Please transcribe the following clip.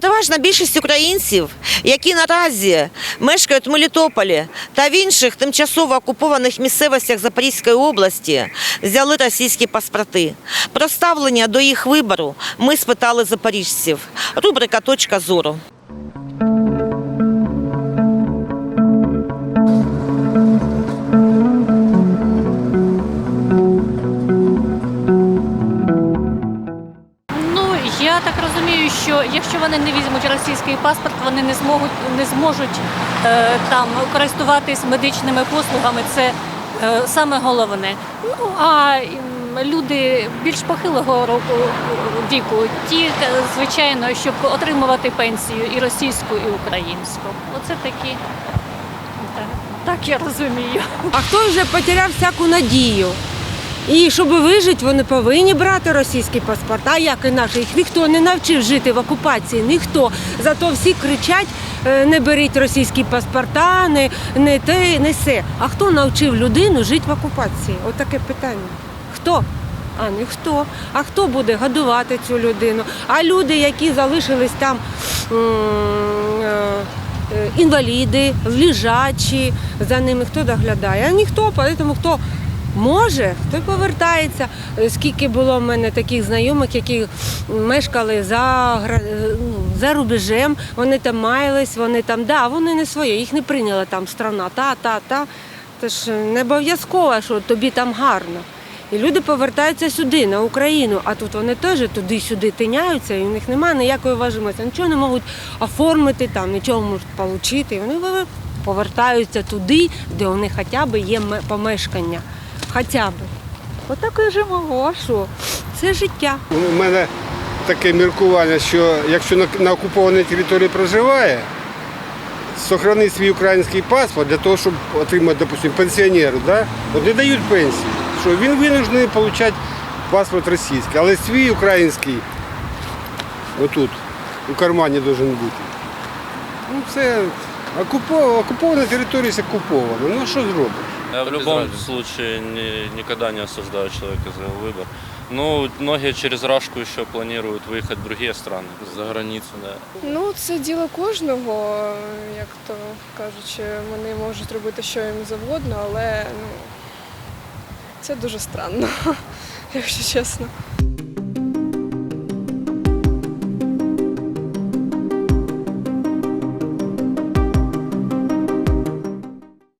Переважна більшість українців, які наразі мешкають в Мелітополі та в інших тимчасово окупованих місцевостях Запорізької області, взяли російські паспорти. Про ставлення до їх вибору ми спитали запоріжців. Рубрика Точка зору. Я так розумію, що якщо вони не візьмуть російський паспорт, вони не зможуть не зможуть е, там користуватись медичними послугами. Це е, саме головне. Ну а люди більш похилого року віку, ті, е, звичайно, щоб отримувати пенсію і російську, і українську. Оце такі. Так, я розумію. А хто вже потеряв всяку надію? І щоб вижити, вони повинні брати російський паспорт. А як інакше? Їх ніхто не навчив жити в окупації, ніхто. Зато всі кричать, е, не беріть російські паспорта, не, не те, не все. А хто навчив людину жити в окупації? От питання. Хто? А ніхто. А хто буде годувати цю людину? А люди, які залишились там е, е, інваліди, лежачі, за ними хто доглядає? А ніхто, тому хто може, той повертається. Скільки було в мене таких знайомих, які мешкали за, ну, за рубежем, вони там маялись, вони там, да, вони не своє, їх не прийняла там страна, та, та, та. Це ж не обов'язково, що тобі там гарно. І люди повертаються сюди, на Україну, а тут вони теж туди-сюди тиняються, і у них немає ніякої важливості, нічого не можуть оформити, там, нічого можуть отримати. І вони повертаються туди, де них хоча б є помешкання. Хоча б. Отак і живемо, а що? Це життя. У мене таке міркування, що якщо на, окупованій території проживає, сохрани свій український паспорт для того, щоб отримати, допустим, пенсіонеру, да? от не дають пенсію, що він винужений отримати паспорт російський, але свій український отут, у кармані має бути. Ну, це окупована, територія окупована. Ну що зробиш? Я в Без любом разницы. случае ни- никогда не осуждаю человека за его выбор. Ну, многие через Рашку еще планируют выехать в другие страны. За границю. Да. Ну, це діло кожного, як то кажучи, вони можуть робити що їм завгодно, але ну, це дуже странно, якщо чесно.